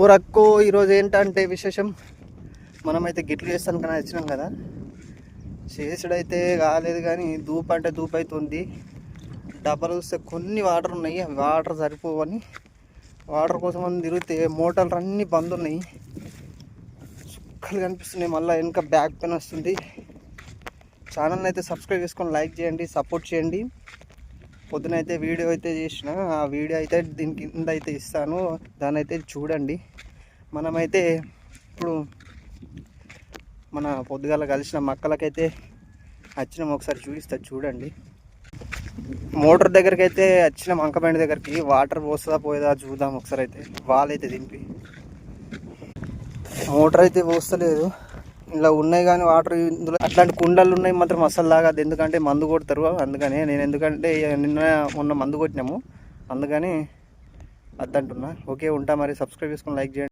ఊరక్కో ఈరోజు ఏంటంటే విశేషం? మనమైతే గిట్లు చేస్తాను కానీ వచ్చినాం కదా. చేసుడైతే కాలేదు కానీ దూపు అంటే దూపు అవుతుంది డబ్బలు చూస్తే కొన్ని వాటర్ ఉన్నాయి అవి వాటర్ సరిపోవని. వాటర్ కోసం అని తిరిగితే మోటార్లు అన్నీ బంద్ ఉన్నాయి. చుక్కలు కనిపిస్తున్నాయి మళ్ళీ వెనక బ్యాక్ పెయిన్ వస్తుంది. ఛానల్ని అయితే సబ్స్క్రైబ్ చేసుకొని లైక్ చేయండి సపోర్ట్ చేయండి. పొద్దున అయితే వీడియో అయితే చేసిన. ఆ వీడియో అయితే దీని కింద అయితే ఇస్తాను. దాని అయితే చూడండి. మనమైతే ఇప్పుడు మన పొద్దుగాల కలిసిన మక్కలకైతే వచ్చినాం ఒకసారి చూపిస్తా చూడండి. మోటార్ దగ్గరికి అయితే వచ్చిన మంకబండి దగ్గరికి వాటర్ పోస్తుందా పోయేదా చూద్దాం ఒకసారి అయితే. వాళ్ళైతే దింపి. మోటార్ అయితే పోస్తలేదు. ఇలా ఉన్నాయి కానీ వాటర్ ఇందులో అట్లాంటి కుండలు ఉన్నాయి మాత్రం అసలు లాగదు. ఎందుకంటే మందు కొడతారు. అందుకని నేను ఎందుకంటే నిన్న మొన్న మందు కొట్టినాము. అందుకని అద్దంటున్నా ఓకే ఉంటా మరి. సబ్స్క్రైబ్ చేసుకుని లైక్ చేయండి.